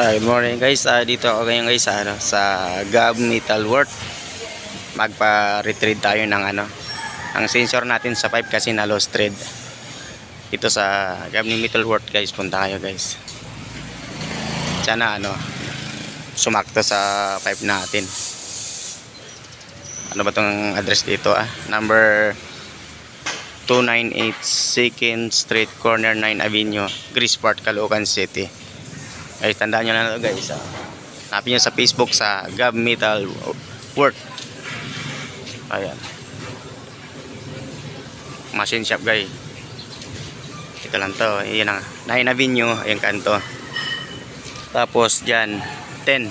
Ah, good morning guys. Ah, dito ako ngayon guys sa, ano, sa Gab Metal World. Magpa-retrieve tayo ng ano, ang sensor natin sa pipe kasi na lost thread. Dito sa Gab Metal World guys, punta kayo guys. Sana ano, sumakto sa pipe natin. Ano ba tong address dito ah? Number 298 2nd Street, Corner 9 Avenue, Grisport, Caloocan City. Guys, tandaan nyo na ito guys. ah. Hanapin nyo sa Facebook sa Gab Metal Work. Ayan. Machine shop guys. Ito lang to. Ayan na. 9 Avenue. Ayan kanto. Tapos dyan, 10.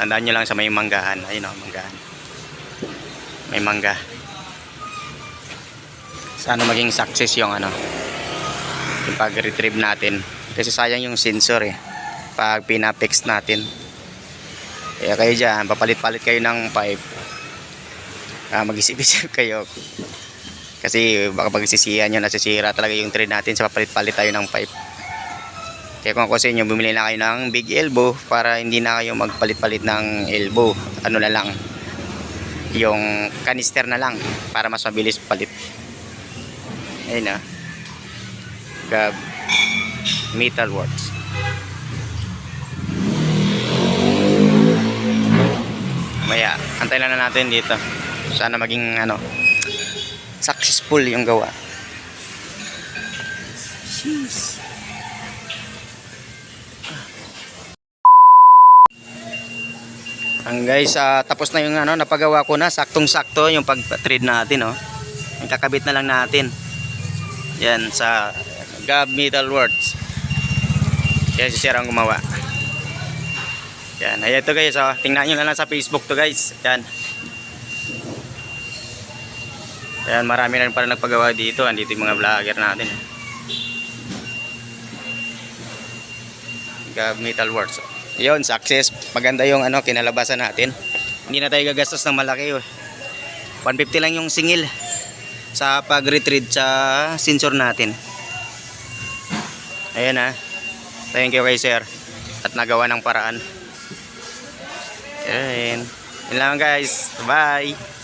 Tandaan nyo lang sa may manggahan. Ayun o, manggahan. May mangga. Sana maging success yung ano, yung pag-retrieve natin. Kasi sayang yung sensor eh. Pag pinapix natin. Kaya kayo dyan, papalit-palit kayo ng pipe. Ah, mag-isip-isip kayo. Kasi baka pagsisihan nyo, nasisira talaga yung thread natin sa papalit-palit tayo ng pipe. Kaya kung ako sa inyo, bumili na kayo ng big elbow para hindi na kayo magpalit-palit ng elbow. Ano na lang, yung canister na lang para mas mabilis palit. Ayun na. Gab Metal Works. Maya, antay lang na natin dito. Sana maging ano successful yung gawa. Jeez. Ang guys, ah, tapos na yung ano, napagawa ko na, saktong-sakto yung pag-trade natin, oh. Yung kakabit na lang natin. Yan sa Gab Metal Works. Yan si Sir ang gumawa. Yan, ayan to guys, oh. Tingnan nyo na lang sa Facebook to guys. Yan. Yan, marami na rin pala nagpagawa dito. Andito yung mga vlogger natin. Gab Metal Works. Yun, success. Maganda yung ano, kinalabasan natin. Hindi na tayo gagastos ng malaki. Oh. 150 lang yung singil sa pag-retrieve sa sensor natin. Ayan ha. Thank you kay sir. At nagawa ng paraan. Ayan. Yun lang guys. Bye.